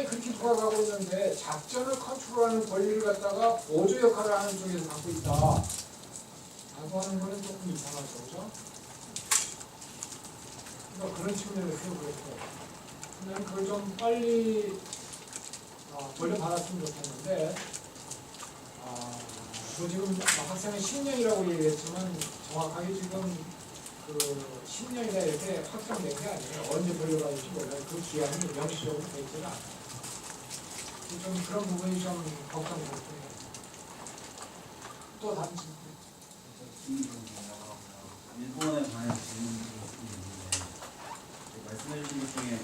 상황이 그렇게 돌아가고 있는데 작전을 컨트롤하는 권리를 갖다가 보조 역할을 하는 쪽에서 갖고 있다. 라고 하는 거는 조금 이상하죠, 그죠? 그러니까 그런 측면에서 그렇고. 그냥 그걸 좀 빨리 어, 돌려받았으면 좋겠는데, 아, 뭐 지금 학생은 10년이라고 얘기했지만 정확하게 지금 그 10년이나 이렇게 확정된 게 아니에요. 언제 돌려받을지 몰라요. 그 기한이 명시적으로 되어 있지는 않아요. 좀 그런 부분이 좀 걱정스럽고요. 또 다른 질문. 일본에 관한 질문이 있는데 말씀해 주신 것 중에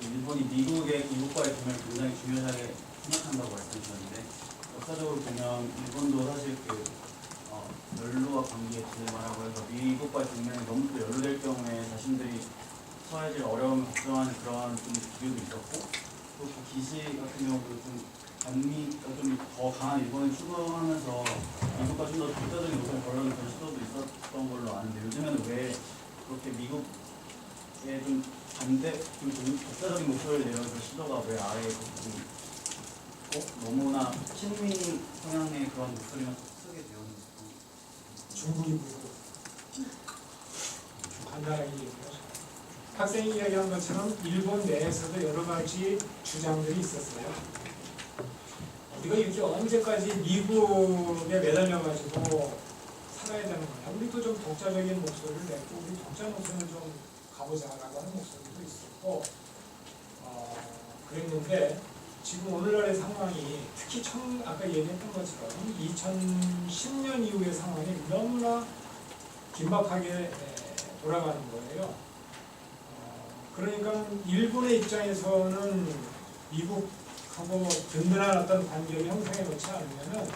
그 일본이 미국의 미국과의 동맹을 굉장히 중요하게 생각한다고 말씀하셨는데 역사적으로 보면 일본도 사실 그 어, 연루와 관계에 지내마라고 해서 미국과의 동맹이 너무 또 연루될 경우에 자신들이 처해질 어려움을 걱정하는 그러한 좀 기류도 있었고 또그 기시 같은 경우도 좀 반미가 좀더 강한 일본을 추구하면서 미국과 좀 더 독자적인 모습을 보려는 그런 시도도 있었던 걸로 아는데 요즘에는 왜 그렇게 미국에 좀 반대, 좀 동- 독자적인 목소리를 그런 시도가 왜 아예 좀 있고 너무나 친미 성향의 그런 목소리만 쓰게 되었는지 무서워. 간단하게. 학생이 이야기한 것처럼 일본 내에서도 여러 가지 주장들이 있었어요. 우리가 이렇게 언제까지 미국에 매달려가지고 살아야 되는 거냐. 우리도 좀 독자적인 목소리를 내고 우리 독자 노선을 좀 가보자라고 하는 목소리도 있었고 어, 그랬는데 지금 오늘날의 상황이 특히 청, 아까 얘기했던 것처럼 2010년 이후의 상황이 너무나 긴박하게 에, 돌아가는 거예요. 어, 그러니까 일본의 입장에서는 미국하고 든든한 어떤 관계를 형성해 놓지 않으면은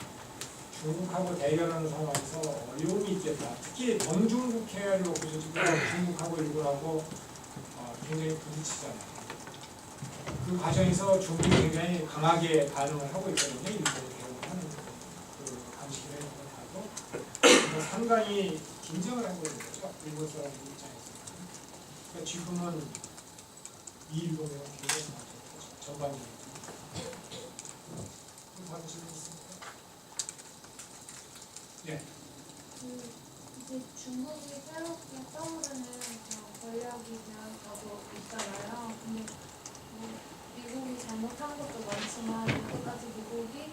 중국하고 대결하는 상황에서 어려움이 있겠다. 특히 동중국 해를 놓고 지금 중국하고 일본하고 어, 굉장히 부딪히잖아요. 그 과정에서 중국이 굉장히 강하게 반응을 하고 있거든요. 일본이 대응하는 그걸 하고 그래서 상당히 긴장을 하고 있는 거죠. 일본 사람들 입장에서. 그러니까 지금은 이 일본에 굉장히 많죠. 전반적으로. 또 다른 질문 있습니까? 예. 그 이제 중국이 새롭게 떠오르는 그런 권력이 되어가고 있잖아요. 근데 뭐 미국이 잘못한 것도 많지만 이때까지 미국이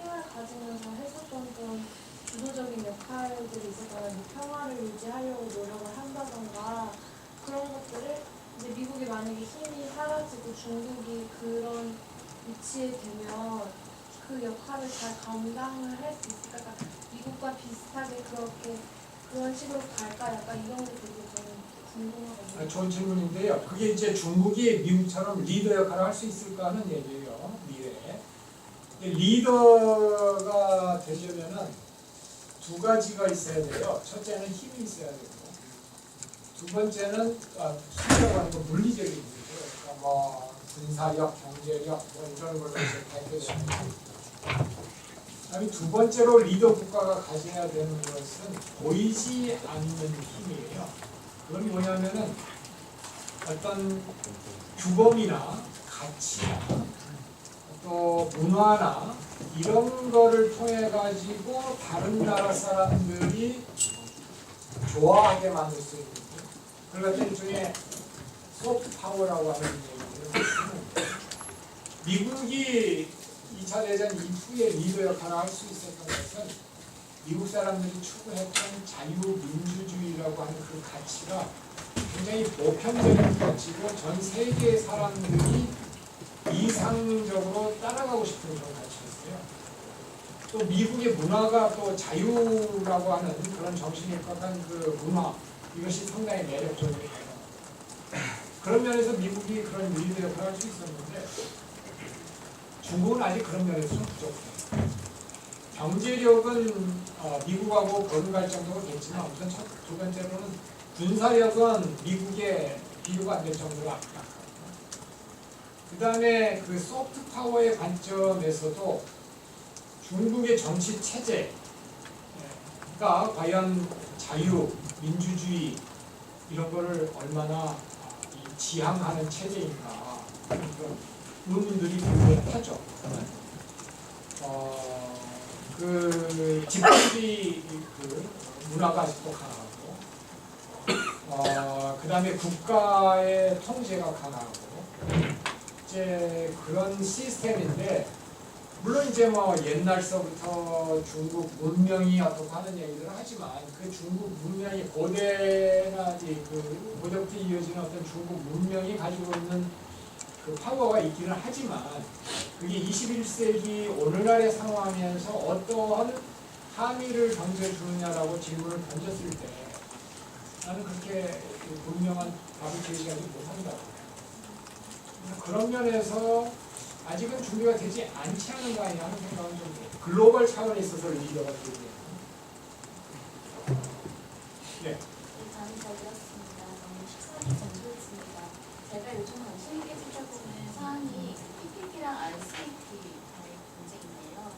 힘을 가지면서 했었던 좀 주도적인 역할들이. 뭐 평화를 유지하려고 노력을 한다던가 그런 것들을 이제 미국이 만약에 힘이 사라지고 중국이 그런 위치에 되면 그 역할을 잘 감당을 할 수 있을까? 그러니까 미국과 비슷하게 그렇게 그런 식으로 갈까? 약간 이런 게 되게 좀 아, 궁금하거든요. 좋은 질문인데요. 그게 이제 중국이 미국처럼 리더 역할을 할 수 있을까 하는 얘기예요. 미래에. 리더가 되려면은 두 가지가 있어야 돼요. 첫째는 힘이 있어야 되고, 두 번째는 아, 힘이라고 하는 건 물리적인 힘이죠. 그러니까 뭐 군사력, 경제력 뭐 이런 걸로 이제 발표되는 그다음에 두 번째로 리더 국가가 가져야 되는 것은 보이지 않는 힘이에요. 그건 뭐냐면은 어떤 규범이나 가치나 또 문화나 이런 거를 통해 가지고 다른 나라 사람들이 좋아하게 만들 수 있는 그러니까 일종의 소프트 파워라고 하는 얘기는 미국이 2차 대전 이후에 리더 역할을 할 수 있었던 것은 미국 사람들이 추구했던 자유민주주의라고 하는 그 가치가 굉장히 보편적인 가치고 전 세계의 사람들이 이상적으로 따라가고 싶은 그런 가치였어요. 또 미국의 문화가 또 자유라고 하는 그런 정신에 입각한 그 문화 이것이 상당히 매력적이에요. 그런 면에서 미국이 그런 리더 역할을 할 수 있었는데 중국은 아직 그런 면에서 좀 부족해요. 경제력은 어, 미국하고 버금갈 정도가 됐지만 우선 첫, 두 번째로는 군사력은 미국에 비교가 안 될 정도로 약하고 그 다음에 그 소프트 파워의 관점에서도 중국의 정치 체제가 과연 자유, 민주주의 이런 거를 얼마나 지향하는 체제인가 그런 논문들이 존재하죠. 어, 그 집단주의 그 문화가 아직도 강하고, 어, 그 다음에 국가의 통제가 강하고, 이제 그런 시스템인데, 물론 이제 뭐 옛날서부터 중국 문명이 어떻고 하는 얘기들을 하지만 그 중국 문명이 고대나 이그 고대부터 이어지는 어떤 중국 문명이 가지고 있는 그 파워가 있기는 하지만 그게 21세기 오늘날에 상황에서 어떠한 함의를 던져주느냐라고 질문을 던졌을 때 나는 그렇게 분명한 답을 제시하지 못한다고 해요. 그런 면에서 아직은 준비가 되지 않지 않은가 하는 생각은 좀 돼요. 글로벌 차원에 있어서 리더가 되는 네. 제가 요즘 관심 있게 분쟁인데요.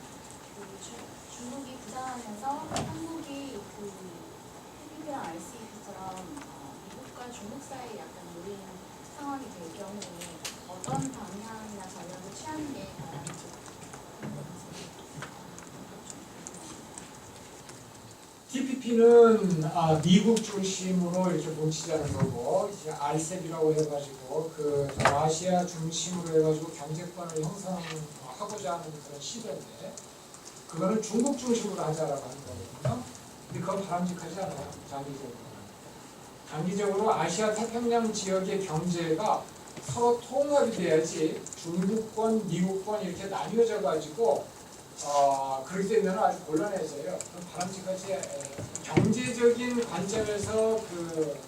그 주, 중국이 부상하면서 한국이 그 PPP랑 RCEP처럼 어, 미국과 중국 사이에 약간 놓이는 상황이 될 경우에 어떤 방향이나 전략을 취하는 게 바람직한지 TPP는 아, 미국 중심으로 이렇게 뭉치자는 거고 이제 RCEP이라고 해가지고 그 아시아 중심으로 해가지고 경제권을 형성하고자 하는 그런 시도인데 그거는 중국 중심으로 하자라고 하는 거거든요. 근데 그건 바람직하지 않아요. 장기적으로. 장기적으로 아시아 태평양 지역의 경제가 서로 통합이 돼야지 중국권, 미국권 이렇게 나뉘어져 가지고 어, 그렇게 되면 아주 곤란해져요. 바람직하지 에, 경제적인 관점에서 그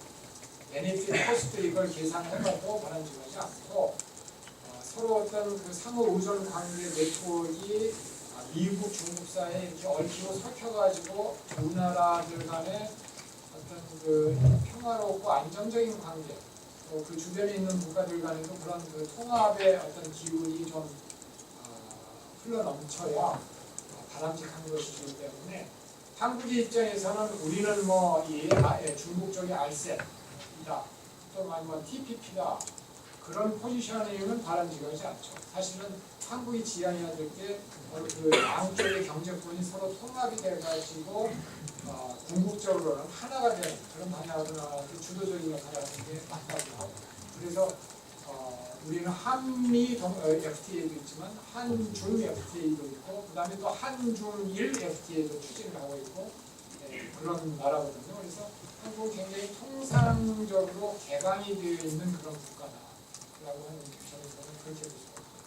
베네핏 코스트 이걸 계산해봐도 바람직하지 않고 어, 서로 어떤 그 상호 의존 관계 네트워크가 아, 미국, 중국 사이에 이렇게 얽히고 섞여가지고 두 나라들 간의 어떤 그 평화롭고 안정적인 관계 또 그 주변에 있는 국가들 간에도 그런 그 통합의 어떤 기운이 좀 어, 흘러 넘쳐야 어, 바람직한 것이기 때문에 한국의 입장에서는 우리는 뭐 이 중국 쪽의 알셉이다. 또는 아니면 TPP다. 그런 포지셔닝은 바람직하지 않죠. 사실은 한국이 지향해야 될게 그 양쪽의 경제권이 서로 통합이 돼가지고 어, 궁극적으로는 하나가 되는 그런 방향으로 나가서 주도적인 역할을 하는 게 맞다고 하고. 그래서 어, 우리는 한미 동, 어, FTA도 있지만 한중 FTA도 있고 그 다음에 또 한중일 FTA도 추진을 하고 있고 네, 그런 나라거든요. 그래서 한국은 굉장히 통상적으로 개방이 되어 있는 그런 국가다라고 하는 점에서는 그렇게 보시면 됩니다.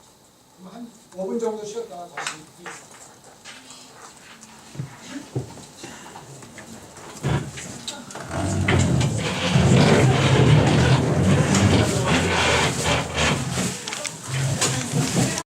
그럼 한 5분 정도 쉬었다가 다시 있습니다.